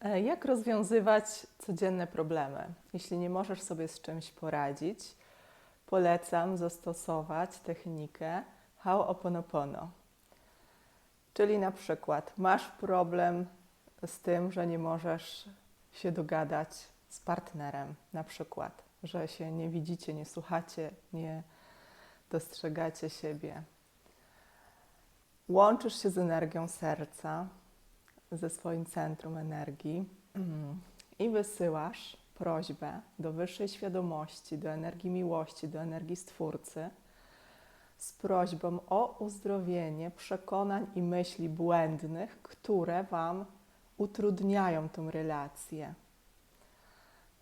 E, Jak rozwiązywać codzienne problemy? Jeśli nie możesz sobie z czymś poradzić, polecam zastosować technikę Ho'oponopono. Czyli na przykład masz problem z tym, że nie możesz się dogadać z partnerem, na przykład, że się nie widzicie, nie słuchacie, nie dostrzegacie siebie. Łączysz się z energią serca, ze swoim centrum energii mm, i wysyłasz prośbę do wyższej świadomości, do energii miłości, do energii Stwórcy z prośbą o uzdrowienie przekonań i myśli błędnych, które Wam utrudniają tą relację.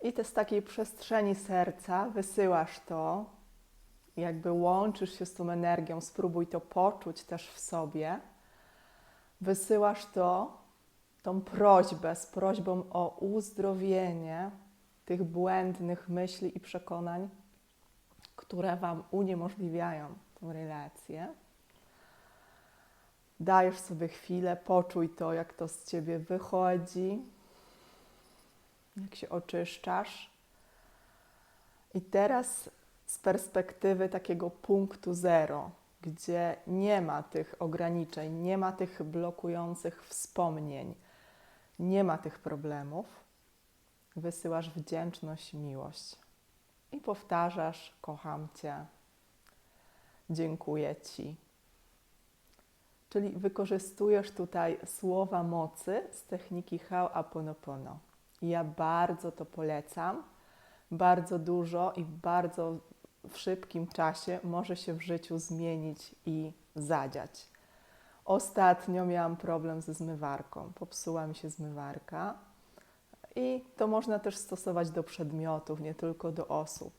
I te z takiej przestrzeni serca wysyłasz to, jakby łączysz się z tą energią, spróbuj to poczuć też w sobie. Wysyłasz to tą prośbę z prośbą o uzdrowienie tych błędnych myśli i przekonań, które Wam uniemożliwiają tę relację. Dajesz sobie chwilę, poczuj to, jak to z Ciebie wychodzi, jak się oczyszczasz. I teraz z perspektywy takiego punktu zero, gdzie nie ma tych ograniczeń, nie ma tych blokujących wspomnień, nie ma tych problemów, wysyłasz wdzięczność, miłość i powtarzasz: Kocham Cię, dziękuję Ci. Czyli wykorzystujesz tutaj słowa mocy z techniki Ho'oponopono. Ja bardzo to polecam. Bardzo dużo i bardzo w szybkim czasie może się w życiu zmienić i zadziać. Ostatnio miałam problem ze zmywarką. Popsuła mi się zmywarka. I to można też stosować do przedmiotów, nie tylko do osób.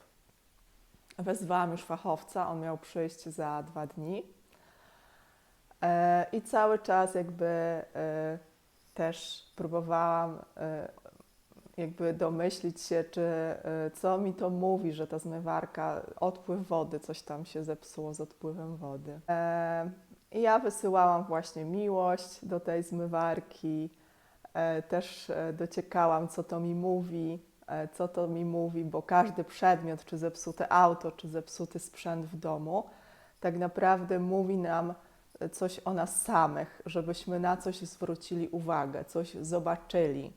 Wezwałam już fachowca, on miał przyjść za dwa dni. E, I cały czas jakby e, też próbowałam e, jakby domyślić się, czy co mi to mówi, że ta zmywarka, odpływ wody, coś tam się zepsuło z odpływem wody. Ja wysyłałam właśnie miłość do tej zmywarki, e, też e, dociekałam, co to mi mówi, e, co to mi mówi, bo każdy przedmiot, czy zepsute auto, czy zepsuty sprzęt w domu, tak naprawdę mówi nam coś o nas samych, żebyśmy na coś zwrócili uwagę, coś zobaczyli.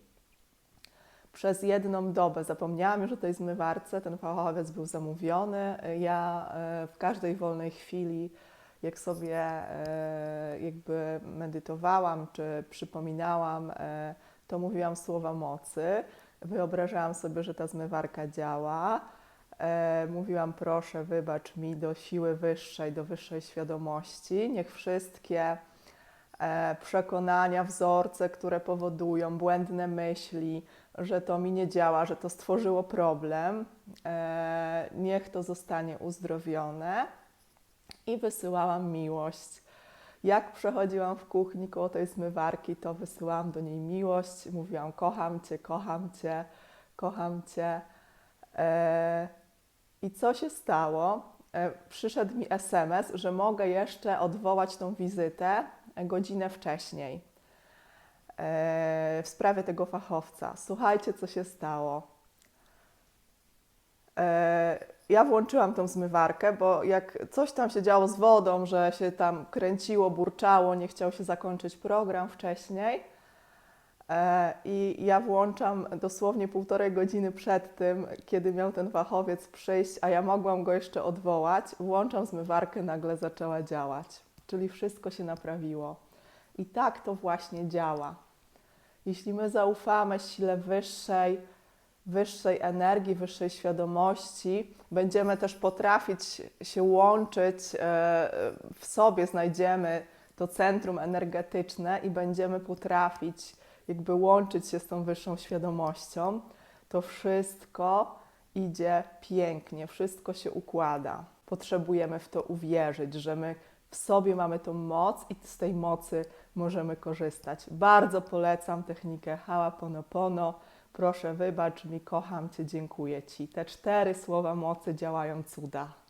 Przez jedną dobę zapomniałam już o tej zmywarce, ten fachowiec był zamówiony. Ja w każdej wolnej chwili, jak sobie e, jakby medytowałam czy przypominałam, e, to mówiłam słowa mocy. Wyobrażałam sobie, że ta zmywarka działa. E, Mówiłam, proszę, wybacz mi do siły wyższej, do wyższej świadomości. Niech wszystkie przekonania, wzorce, które powodują błędne myśli, że to mi nie działa, że to stworzyło problem, niech to zostanie uzdrowione. I wysyłałam miłość. Jak przechodziłam w kuchni koło tej zmywarki, to wysyłałam do niej miłość. Mówiłam: Kocham cię, kocham cię, kocham cię. E, I co się stało? E, Przyszedł mi SMS, że mogę jeszcze odwołać tą wizytę godzinę wcześniej e, w sprawie tego fachowca. Słuchajcie, co się stało. Ja włączyłam tą zmywarkę, bo jak coś tam się działo z wodą, że się tam kręciło, burczało, nie chciał się zakończyć program wcześniej. E, I ja włączam dosłownie półtorej godziny przed tym, kiedy miał ten fachowiec przyjść, a ja mogłam go jeszcze odwołać. Włączam zmywarkę, nagle zaczęła działać. Czyli wszystko się naprawiło. I tak to właśnie działa. Jeśli my zaufamy sile wyższej, wyższej energii, wyższej świadomości, będziemy też potrafić się łączyć e, w sobie, znajdziemy to centrum energetyczne i będziemy potrafić jakby łączyć się z tą wyższą świadomością, to wszystko idzie pięknie, wszystko się układa. Potrzebujemy w to uwierzyć, że my w sobie mamy tą moc i z tej mocy możemy korzystać. Bardzo polecam technikę Ho'oponopono. Proszę, wybacz mi, kocham Cię, dziękuję Ci. Te cztery słowa mocy działają cuda.